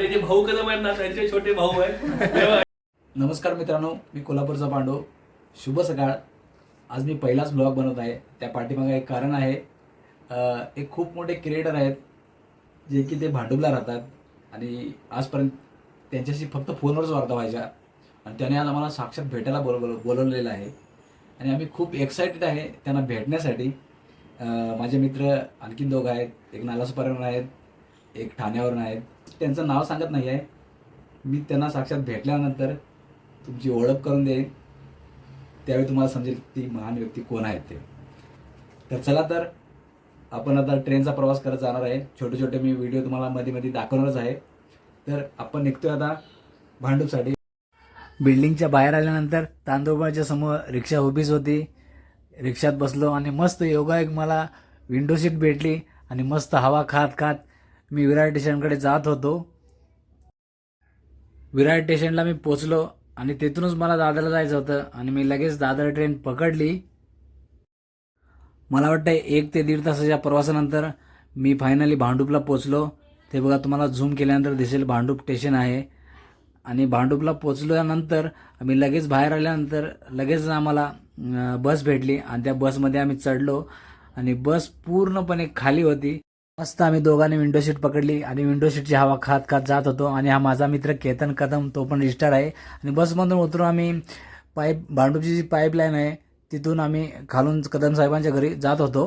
आपले जे भाऊ कदम आहेत ना त्यांचे छोटे भाऊ आहेत. नमस्कार मित्रांनो मी कोल्हापूरचा पांडव शुभ सकाळ. आज मी पहिलाच ब्लॉग बनवत आहे. त्या पाठीमागे एक कारण आहे. एक खूप मोठे क्रिएटर आहेत जे की ते भांडुपला राहतात. आणि आजपर्यंत त्यांच्याशी फक्त फोनवरच वार्ता व्हायच्या. आणि त्याने आज आम्हाला साक्षात भेटायला बोल बोलवलेलं आहे. आणि आम्ही खूप एक्सायटेड आहे त्यांना भेटण्यासाठी. माझे मित्र आणखीन दोघं आहेत. एक नालासपर्यंत आहेत. एक ठाण्यावरून आहेत त्यांचं नाव सांगत नाही आहे. मी त्यांना साक्षात भेटल्यानंतर तुमची ओळख करून देईन. त्यावेळी तुम्हाला समजेल ती महान व्यक्ती कोण आहेत ते. तर चला तर आपण आता ट्रेनचा प्रवास करत जाणार आहे. छोटे छोटे मी व्हिडिओ तुम्हाला मध्ये मध्ये दाखवणारच आहे. तर आपण निघतोय आता भांडूपसाठी. बिल्डिंगच्या बाहेर आल्यानंतर तांदुळबाच्या समोर रिक्षा उभीच होती. रिक्षात बसलो आणि मस्त योगायोग मला विंडो सीट भेटली आणि मस्त हवा खात खात मी विरार स्टेशनकडे जात होतो. विरार स्टेशनला मी पोचलो आणि तिथूनच मला दादरला जायचं होतं आणि मी लगेच दादर ट्रेन पकडली. मला वाटतं एक ते दीड तासाच्या प्रवासानंतर मी फायनली भांडूपला पोचलो. ते बघा तुम्हाला झूम केल्यानंतर दिसेल भांडूप स्टेशन आहे. आणि भांडूपला पोचल्यानंतर आम्ही लगेच बाहेर आल्यानंतर लगेच आम्हाला बस भेटली आणि त्या बसमध्ये आम्ही चढलो आणि बस पूर्णपणे खाली होती. मस्त आम्ही दोघांनी विंडो सीट पकडली आणि विंडो सीटची हवा खात खात जात होतो आणि हा माझा मित्र केतन कदम तो पण रजिस्टर आहे. आणि बसमधून उतरून आम्ही पाईप भांडूपची जी पाईपलाईन आहे तिथून आम्ही खालून कदम साहेबांच्या घरी जात होतो.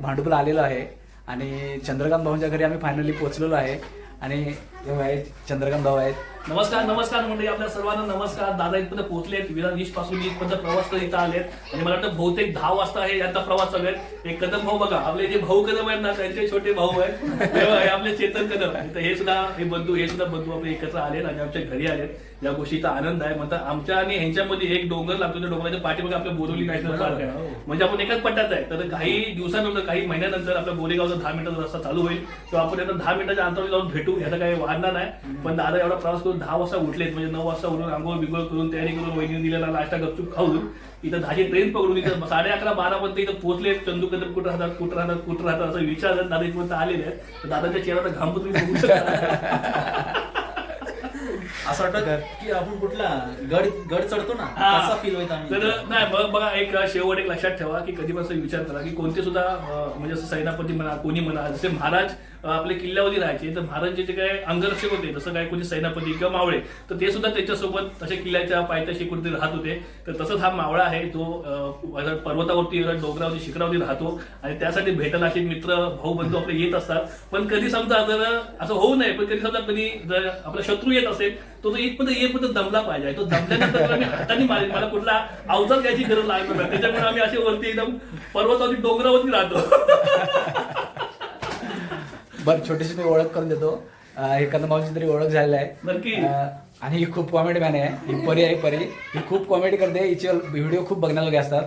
भांडूपला आलेलो आहे आणि चंद्रकांत भाऊंच्या घरी आम्ही फायनली पोचलेलो आहे. आणि हे आहेत चंद्रकांत भाऊ आहेत. नमस्कार नमस्कार म्हणजे आपल्या सर्वांना नमस्कार. दादा इथपर्यंत पोहोचले आहेत. विरार वीसपासून इथपर्यंत प्रवास करत इथं आलेत. आणि मला वाटतं बहुतेक दहा वाजता आहे यांचा प्रवास चालू आहे एक कदम भाऊ बघा आपले जे भाऊ कदम आहेत ना त्यांचे छोटे भाऊ आहेत. हे आपले चेतन कदम. तर हे सुद्धा हे बंधू हे सुद्धा बंधू आपले एकत्र आलेत आणि आमच्या घरी आलेत. या गोष्टीचा आनंद आहे. म्हणतात आमच्या आणि ह्यांच्यामध्ये एक डोंगर लागतो त्या डोंगराच्या पाठीमागे आपल्या बोरवली नॅशनल पार्क आहे. म्हणजे आपण एकाच पट्ट्यात आहे. तर काही दिवसानंतर काही महिन्यानंतर आपल्या गोरेगावचा दहा मिनिटाचा रस्ता चालू होईल. किंवा आपण यांना दहा मिनिटाच्या अंतरावर जाऊन भेटू. याचा काही वाढणार नाही पण दादा एवढा प्रवास करून दहा वाजता उठलेत. म्हणजे नऊ वाजता उठून आंघोळ बिंघोळ करून तयारी करून वहिनी दिलेला नाश्ता गपचूप खाऊन इथं दहाची ट्रेन पकडून इथं साडे अकरा बारा पर्यंत इथं पोहोचले. चंदू कदम कुठं राहतात कुठं राहतात कुठं राहतात असं विचारतात दादा इथपर्यंत आलेले आहेत. तर दादाच्या चेहऱ्याचा घाम पण तुम्ही बघू शकता. असं वाटतं की आपण कुठला गड गड चढतो ना. कसा फील होईल आम्ही. तर नाही मग बघा एक शेवट एक लक्षात ठेवा की कधी पण असं विचार करा की कोणते सुद्धा म्हणजे असं सेनापती म्हणा कोणी म्हणा जसे महाराज आपले किल्ल्यावरती राहायचे. तर महाराजांचे जे काय अंगरक्षक होते जसं काय कोणी सेनापती किंवा मावळे तर ते सुद्धा त्याच्यासोबत तसे किल्ल्याच्या पायथ्याशी कुठेतरी राहत होते. तर तसंच हा मावळा आहे जो पर्वतावरती डोंगरावरती शिखरावरती राहतो आणि त्यासाठी भेटायला असे मित्र भाऊ बंधू आपले येत असतात. पण कधी समजा जर असं होऊ नये पण कधी समजा कधी जर आपला शत्रू येत असेल तो तो इथपर्यंत येईपर्यंत दमला पाहिजे. तो दमल्यानंतर आम्ही हाताने मारेल मला कुठला अवजार घ्यायची गरज लागत नाही. त्याच्यामुळे आम्ही असे वरती एकदम पर्वतावरती डोंगरावरती राहतो. बरं छोटीशी मी ओळख करून देतो. हे कदम भाऊची तरी ओळख झालेली आहे. आणि ही खूप कॉमेडी मॅन आहे. ही परी आहे परी. ही खूप कॉमेडी करते. हिचे व्हिडिओ खूप बघण्याजोगे असतात.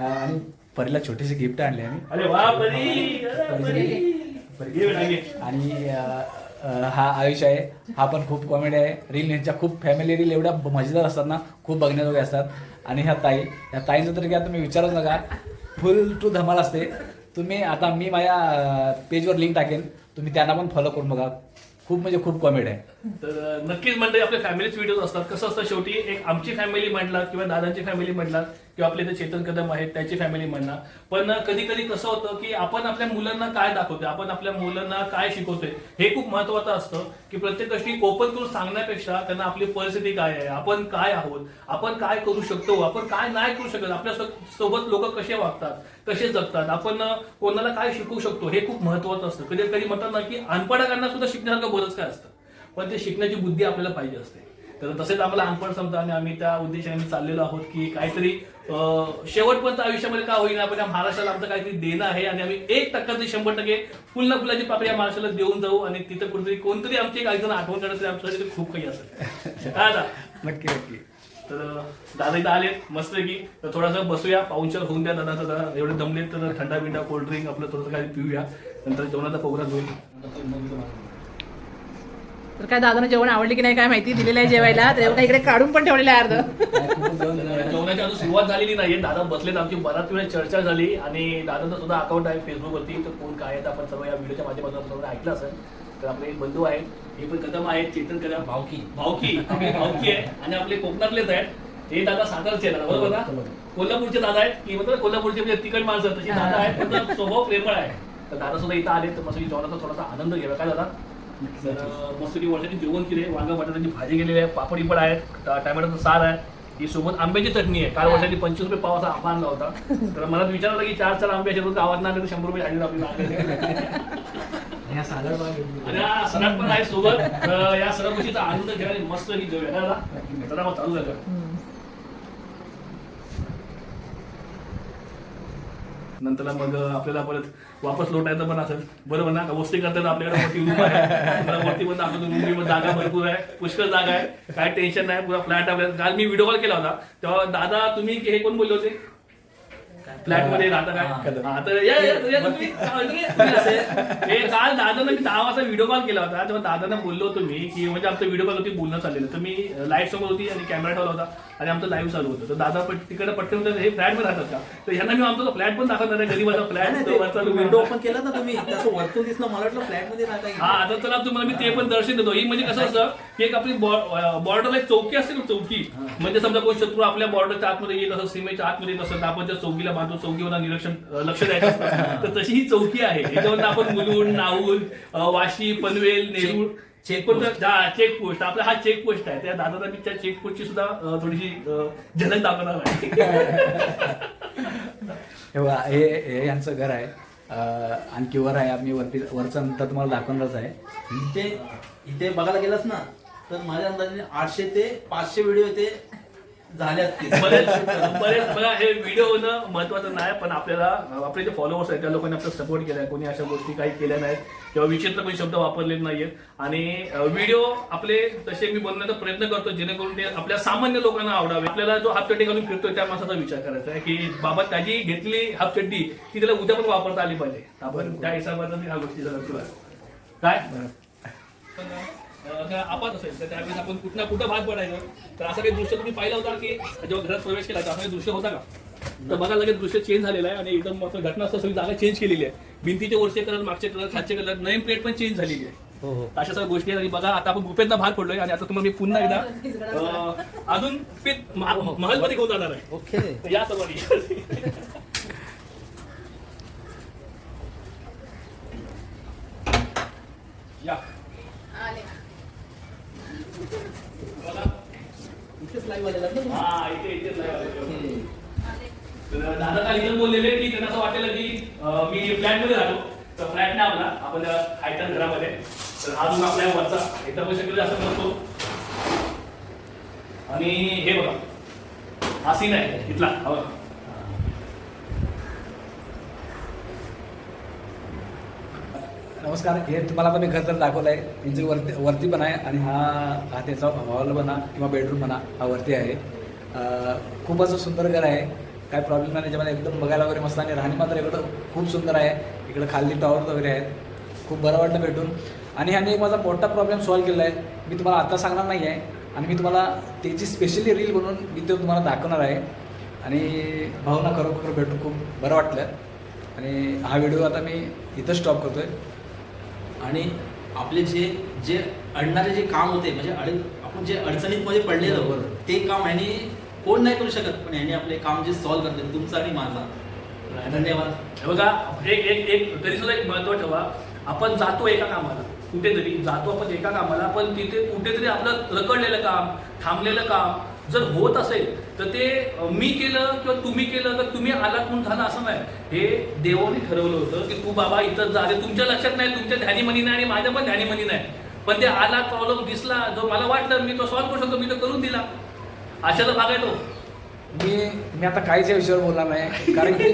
आणि परीला छोटीशी गिफ्ट आणली आम्ही. आणि अं, हा आयुष आहे. हा पण खूप कॉमेडी आहे. रील यांच्या खूप फॅमिली रील एवढ्या मजेदार असतात ना खूप बघण्याजोगे असतात. आणि ह्या ताई या ताईचं तर काय तुम्ही विचारूच नका. फुल टू धमाल असते. तुम्ही आता मी माझ्या पेजवर लिंक टाकेन. तुम्ही त्यांना पण फॉलो करून बघा. खूप म्हणजे खूप कॉमेडी आहे. तर नक्कीच म्हणजे आपले फॅमिलीच व्हिडिओ असतात. कसं असतं शेवटी एक आमची फॅमिली म्हणला किंवा दादांची फॅमिली म्हणला किंवा आपले इथे चेतन कदम आहेत त्याची फॅमिली म्हणणार पण कधी कधी कसं होतं की आपण आपल्या मुलांना काय दाखवतोय आपण आपल्या मुलांना काय शिकवतोय हे खूप महत्वाचं असतं की प्रत्येक गोष्टी ओपन करून सांगण्यापेक्षा त्यांना आपली परिस्थिती काय आहे आपण काय आहोत आपण काय करू शकतो आपण काय नाही करू शकत आपल्यासोबत लोक कसे वागतात कसे जगतात? आपण कोणाला काय शिकवू शकतो हे खूप महत्वाचं असतं. कधी कधी म्हणतात ना की अनपडाकांना सुद्धा शिकण्यासारखं बरंच काय असतं? पण ते शिकण्याची बुद्धी आपल्याला पाहिजे असते. तर तसेच आम्हाला अनपड समजा आणि आम्ही त्या उद्देशाने आम्ही चाललेलो आहोत की काहीतरी शेवटपर्यंत आयुष्यामध्ये का होईना पण या महाराष्ट्राला आमचं काहीतरी देणं आहे आणि आम्ही एक टक्का ते शंभर टक्के फुल फुलाची पाकळी या महाराष्ट्राला देऊन जाऊ आणि तिथं कुठेतरी कोणतरी आमची एक जण आठवण करत आमच्यासाठी खूप काही असेल. काय नक्की नक्की. तर दादा इथं आलेत मस्त की तर थोडासा बसूया पाऊनचार होऊन द्या दादा. जरा एवढे दमले तर थंडा बिंडा कोल्ड्रिंक आपलं थोडंसं काही पिऊया. नंतर जेवणाचा प्रोग्राम होईल. तर काय दादानं जेवण आवडली की नाही काय माहिती? दिलेलं आहे जेवायला. तर एवढं इकडे काढून पण ठेवलेलं आहे अर्ध. जेवणाची अजून सुरुवात झालेली नाहीये. दादा बसलेत आमची बराच वेळ चर्चा झाली. आणि दादाचं सुद्धा अकाउंट आहे फेसबुकवरती तर कोण काय आहे आपण सर्व या व्हिडिओच्या माध्यमातून ऐकलं असेल. तर आपले बंधू आहेत. हे पण कदम आहेत चेतन कदम. भावकी. भावकी. आपली भावकी आहे आणि आपले कोकणातलेच आहेत. हे दादा सातारचे आहेत बरोबर ना? कोल्हापूरचे दादा आहेत. की मतलब कोल्हापूरचे म्हणजे तिकड माणसं. तशी दादा आहेत पण स्वभाव प्रेमळ आहे. तर दादा सुद्धा इथं आले तर मस्त जेवणाचा थोडासा आनंद घ्यावा. काय दादा? मस्त वर्षाची जेवण केले वांगा बटाट्याची भाजी केलेली आहे. पापड इपड आहेत. टोमॅटोचं सार आहे. ही सोबत आंब्याची चटणी आहे. काल वर्षाची पंचवीस रुपये पावाचा आंबा आणला होता. तर मला विचारलं की चार चार आंबे असे रोज गावात ना आले तर शंभर रुपये आपल्याला. ह्या सागर आणि हा सणात पण आहे सोबत. या सर्व गोष्टीचा आनंद आणि मस्त ही जेव्हा ना दादा? मग चालू झालं. नंतर मग आपल्याला परत वापस लोटायचं पण असेल. बरोबर ना वस्ती करताना आपल्याकडे मोठी रूम आहे. आपल्याला वरती पण दाखवतो रूम जागा भरपूर आहे. पुष्कळ जागा आहे. काय टेन्शन नाही पुरा फ्लॅट आपल्याला काल मी व्हिडिओ कॉल केला होता. तेव्हा दादा तुम्ही हे कोण बोलले होते? फ्लॅटमध्ये राहता काय? हा, तर या- या- या तुम्ही- तुम्ही असे- हे काल दादांना मी दहा वाजता व्हिडिओ कॉल केला होता. तेव्हा दादांना बोललो होतो मी की म्हणजे आमचं व्हिडिओ कॉल होती बोलणं चाललेलं. तर मी लाईव्ह समोर होती आणि कॅमेरा ठेवला होता आणि आमचं लाईव्ह चालू होतं. तर दादा पण तिकडे पटकन हे फ्लॅटमध्ये राहतात का तर ह्यांना मी आमचा फ्लॅट पण दाखवणार आहे गरीबाचा फ्लॅट विंडो विंडो ओपन केला ना तुम्ही. त्याचं वरतून दिसलं मला वाटलं फ्लॅटमध्ये राहता हा आता चला तुम्हाला मी ते पण दर्शन देतो. ही म्हणजे कसं असतं की एक आपली बॉर्डरला एक चौकी असते ना चौकी. म्हणजे समजा कोण शत्रू आपल्या बॉर्डरच्या आतमध्ये येत असं सीमेच्या आतमध्ये येत असं तर आपण त्या चौकीला बांधतो चौकीवर निरीक्षण लक्ष द्यायचं तर तशी ही चौकी आहे. याच्यावर आपण मुलुंड नाऊल वाशी पनवेल नेरूळ check पण चेक पोस्ट आपला हा चेक पोस्ट आहे. त्या दादा मी त्या चेक पोस्टची सुद्धा थोडीशी झलक दाखवणार आहे. हे यांचं घर आहे. आणखी वर आहे. आम्ही वरती वरचं नंतर तुम्हाला दाखवणारच आहे. इथे इथे बघायला गेलास ना तर माझ्या अंदाजाने आठशे ते पाचशे व्हिडिओ असतील बरेच बरेच बघा हे व्हिडिओ होणं महत्वाचं नाही पण आपल्याला आपले जे फॉलोअर्स आहेत त्या लोकांनी आपला सपोर्ट केलाय. कोणी अशा गोष्टी काही केल्या नाहीत किंवा विचित्र कोणी शब्द वापरले नाहीयेत. आणि व्हिडिओ आपले तसे मी बनवण्याचा प्रयत्न करतो जेणेकरून ते आपल्या सामान्य लोकांना आवडावे. आपल्याला जो हाफ चड्डी घालून फिरतोय त्या माणसाचा विचार करायचा आहे की बाबा त्याची घेतली हाफ चड्डी ती त्याला उद्या पण वापरता आली पाहिजे. आपण त्या हिशोबानं ह्या गोष्टी पण, अं, काय? आपात असेल तर त्यावेळेस आपण कुठं ना कुठं भाग पडायचं तर असं काही दृश्य तुम्ही पाहिलं होता की जेव्हा घरात प्रवेश केला तर असं काही दृश्य होता का? तर बघा लगेच दृश्य चेंज झालेलं आहे आणि एकदम असं घटना असं सगळी जागा चेंज केलेली आहे. भिंतीचे वरचे कलर मागचे कलर खालचे कलर नेम प्लेट पण चेंज झालेली आहे. हो हो. अशा सगळ्या गोष्टी आहेत आणि बघा आता आपण गुपेतला भाग पडलोय आणि आता तुम्हाला मी पुन्हा एकदा अजून गुपित महा- महलमध्ये घेऊन जाणार आहे. ओके. या सर्वांनी या. दादा काल इथं बोललेले की त्यांना असं वाटेल की मी फ्लॅटमध्ये राहतो. तर फ्लॅट नाही आपला. आपण हायटन घरामध्ये. तर हा रूम आपल्या वरचा. इथं पण शक्यतो असं नसतो आणि हे बघा. हा सीन आहे. इथला. हा बघा. नमस्कार हे तुम्हाला आता मी घर तर दाखवलं आहे इंजिन वरती वरती पण आहे आणि हा हा त्याचा हॉल म्हणा किंवा बेडरूम म्हणा हा वरती आहे. खूप असं सुंदर घर आहे. काय प्रॉब्लेम नाही त्याच्यामध्ये एकदम बघायला वगैरे मस्त आणि राहणी मात्र इकडं खूप सुंदर आहे. इकडं खाली टॉवर वगैरे आहेत. खूप बरं वाटलं भेटून. आणि ह्याने एक माझा मोठा प्रॉब्लेम सॉल्व्ह केला आहे. मी तुम्हाला आता सांगणार नाही आहे आणि मी तुम्हाला त्याची स्पेशली रील बनवून मी ते तुम्हाला दाखवणार आहे. आणि भावना खरोखर भेटून खूप बरं वाटलं. आणि हा व्हिडिओ आता मी इथं स्टॉप करतो आहे आणि आपले जे जे अडणारे जे काम होते म्हणजे अड आपण जे अडचणीत मध्ये पडलेलो बरोबर. ते काम ह्याने कोण नाही करू शकत पण ह्याने आपले काम जे सॉल्व्ह करते तुमचं आणि माझा. धन्यवाद. बघा एक एक एक तरी सुद्धा एक महत्त्व ठेवा आपण जातो एका कामाला कुठेतरी जातो आपण एका कामाला पण तिथे कुठेतरी आपलं रखडलेलं काम थांबलेलं काम जर होत असेल तर ते मी केलं किंवा तुम्ही केलं तर तुम्ही आला कोण झाला असं नाही. हे देवाने ठरवलं होतं की तू बाबा इथं जा. तुमच्या लक्षात नाही तुमच्या ध्यानीमनी नाही आणि माझ्या पण ध्यानीमनी नाही. पण ते आला प्रॉब्लेम दिसला जो मला वाटलं मी तो सॉल्व्ह करू शकतो मी तो करून दिला. अशाचा भाग आहे तो. मी मी आता काहीच या विषयावर बोलणार नाही कारण की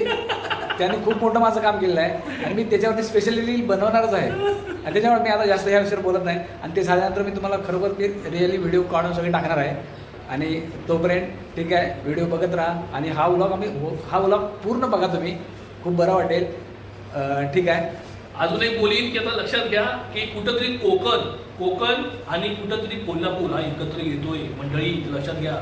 त्याने खूप मोठं माझं काम केलेलं आहे. आणि मी त्याच्यावरती स्पेशली बनवणारच आहे. आणि त्याच्यामुळे मी आता जास्त या विषयावर बोलत नाही. आणि ते झाल्यानंतर मी तुम्हाला खरोखर मी रिअली व्हिडिओ काढून सगळे टाकणार आहे. आणि तोपर्यंत ठीक आहे व्हिडिओ बघत राहा. आणि हा व्लॉग आम्ही हो- हा व्लॉग पूर्ण बघा तुम्ही. खूप बरं वाटेल. ठीक आहे. अजून एक बोलीन की आता लक्षात घ्या की कुठंतरी कोकण कोकण आणि कुठंतरी कोल्हापूर हा एकत्र येतोय. मंडळी लक्षात घ्या.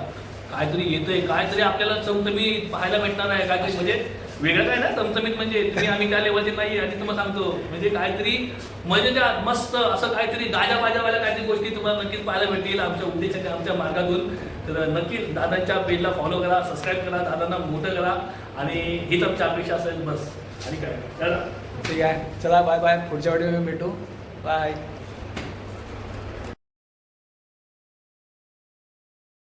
काहीतरी येतंय. काहीतरी आपल्याला चमचमी पाहायला भेटणार आहे. काहीतरी म्हणजे वेगळं काय ना? चमचमीत म्हणजे तुम्ही आम्ही त्या लेवलचे नाही आणि तुम्हाला सांगतो म्हणजे काहीतरी मजेदार मस्त असं काहीतरी गाजा बाजावाल्या काहीतरी गोष्टी तुम्हाला नक्कीच पाहायला भेटतील आमच्या उद्देशाच्या आमच्या मार्गातून. तर नक्कीच दादांच्या पेजला फॉलो करा सबस्क्राईब करा दादांना मोठं करा. आणि हीच आमची अपेक्षा असेल बस. आणि काय? चला. या चला बाय बाय पुढच्या व्हिडिओ भेटू. बाय